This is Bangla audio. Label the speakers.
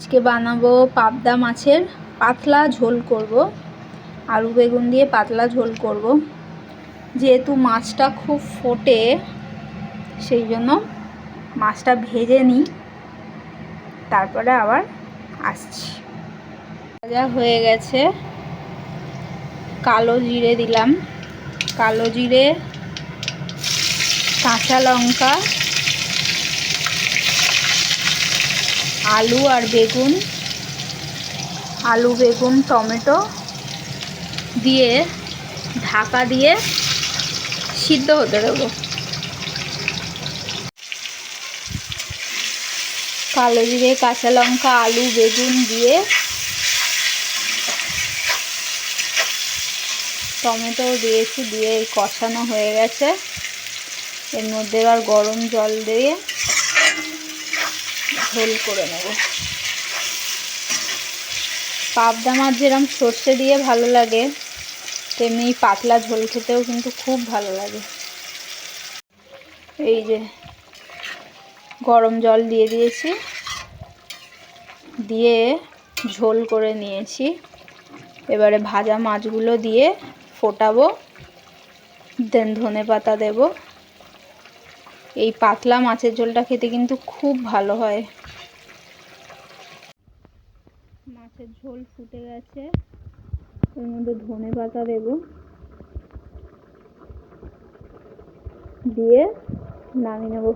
Speaker 1: আজকে বানাবো পাবদা মাছের পাতলা ঝোল করব। আলু বেগুন দিয়ে পাতলা ঝোল করব। যেহেতু মাছটা খুব ফোটে, সেই জন্য মাছটা ভেজে নিই। তারপরে আবার আসছি। ভাজা হয়ে গেছে। কালো জিরে দিলাম। কালো জিরে, কাঁচা লঙ্কা আলু আর বেগুন, আলু, বেগুন, টমেটো দিয়ে ঢাকা দিয়ে সিদ্ধ হতে দেবো। কালো জিরে, কাঁচা লঙ্কা, আলু, বেগুন দিয়ে টমেটো দিয়েছি, দিয়ে কষানো হয়ে গেছে। এর মধ্যে এবার গরম জল দিয়ে ঝোল করে নেব। পাবদা মাছ যেরকম সর্ষে দিয়ে ভালো লাগে, তেমনি পাতলা ঝোল খেতেও কিন্তু খুব ভালো লাগে। এই যে গরম জল দিয়ে দিয়েছি, দিয়ে ঝোল করে নিয়েছি। এবারে ভাজা মাছগুলো দিয়ে ফোটাবো, দেন ধনে পাতা দেব। এই পাতলা মাছের ঝোলটা খেতে কিন্তু খুব ভালো হয়। মাছের ঝোল ফুটে গেছে। ওর মধ্যে ধনে পাতা দেব। দিয়ে নামিয়ে নেব।